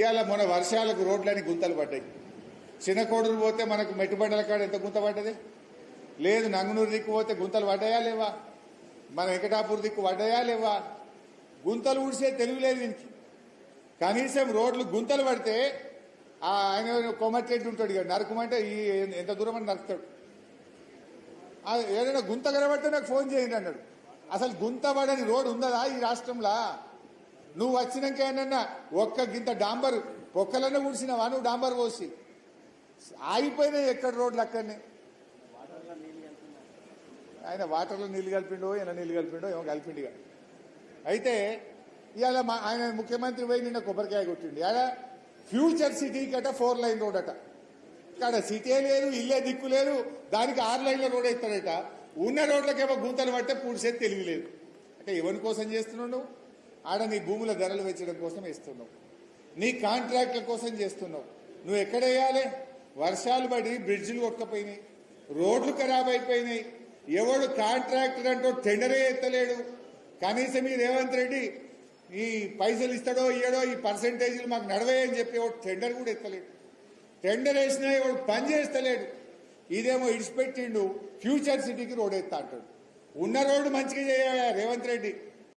ఇవాళ మన వర్షాలకు రోడ్లని గుంతలు పడ్డాయి. చిన్న పోతే మనకు మెట్టుబండల కాడ ఎంత గుంత పడ్డది? లేదు నంగనూరు దిక్కు పోతే గుంతలు పడ్డాయా లేవా? మన వెంకటాపూర్ దిక్కు పడ్డాయా లేవా? గుంతలు ఊడిసే తెలివి లేదు దీనికి. కనీసం రోడ్లు గుంతలు పడితే ఆ ఆయన కొమ్మట్టెడ్డి ఉంటాడు ఇక నరకమంటే ఈ ఎంత దూరం అని నరుకుతాడు. ఏదైనా గుంత కనబడితే నాకు ఫోన్ చేయండి అన్నాడు. అసలు గుంత పడని రోడ్డు ఉందా ఈ రాష్ట్రంలో? నువ్వు వచ్చినాక ఏమన్నా ఒక్క గింత డాంబర్ పొక్కలన్నా ఊడిసినావా నువ్వు డాంబర్ పోసి. ఆగిపోయినాయి ఎక్కడ రోడ్లు అక్కడనే? ఆయన వాటర్లో నీళ్ళు కలిపిండో ఈయన నీళ్ళు కలిపిండో ఏమో కలిపిండిగా అయితే ఇవాళ మా ఆయన ముఖ్యమంత్రి పోయి నిన్న కొబ్బరికాయ కొట్టిండు. ఇవాళ ఫ్యూచర్ సిటీ కట ఫోర్ లైన్ రోడ్ అట. ఇక్కడ సిటీ లేదు ఇల్లే దిక్కు లేదు దానికి ఆరు లైన్ల రోడ్ అవుతాడట ఉన్న రోడ్లకేమో గుంతలు పడితే పూడ్చేది తెలివి లేదు. అంటే ఎవరి కోసం చేస్తున్నావు నువ్వు? ఆడ నీ భూముల ధరలు పెంచడం కోసం వేస్తున్నావు. నీ కాంట్రాక్ట్ల కోసం చేస్తున్నావు. నువ్వు ఎక్కడ వేయాలి? వర్షాలు పడి బ్రిడ్జిలు కొట్టకపోయినాయి. రోడ్లు ఖరాబ్ అయిపోయినాయి. ఎవడు కాంట్రాక్టర్ అంటూ టెండరే ఎత్తలేడు. కనీసం ఈ రేవంత్ రెడ్డి ఈ పైసలు ఇస్తాడో ఇయ్యడో ఈ పర్సంటేజీలు మాకు నడవే అని చెప్పి వాడు టెండర్ కూడా ఎత్తలేడు. టెండర్ వేసినా వాడు పని చేస్తలేడు. ఇదేమో ఇడిచిపెట్టిండు ఫ్యూచర్ సిటీకి రోడ్ ఎత్తా అంటాడు. ఉన్న రోడ్డు మంచిగా చేయాలి రేవంత్ రెడ్డి?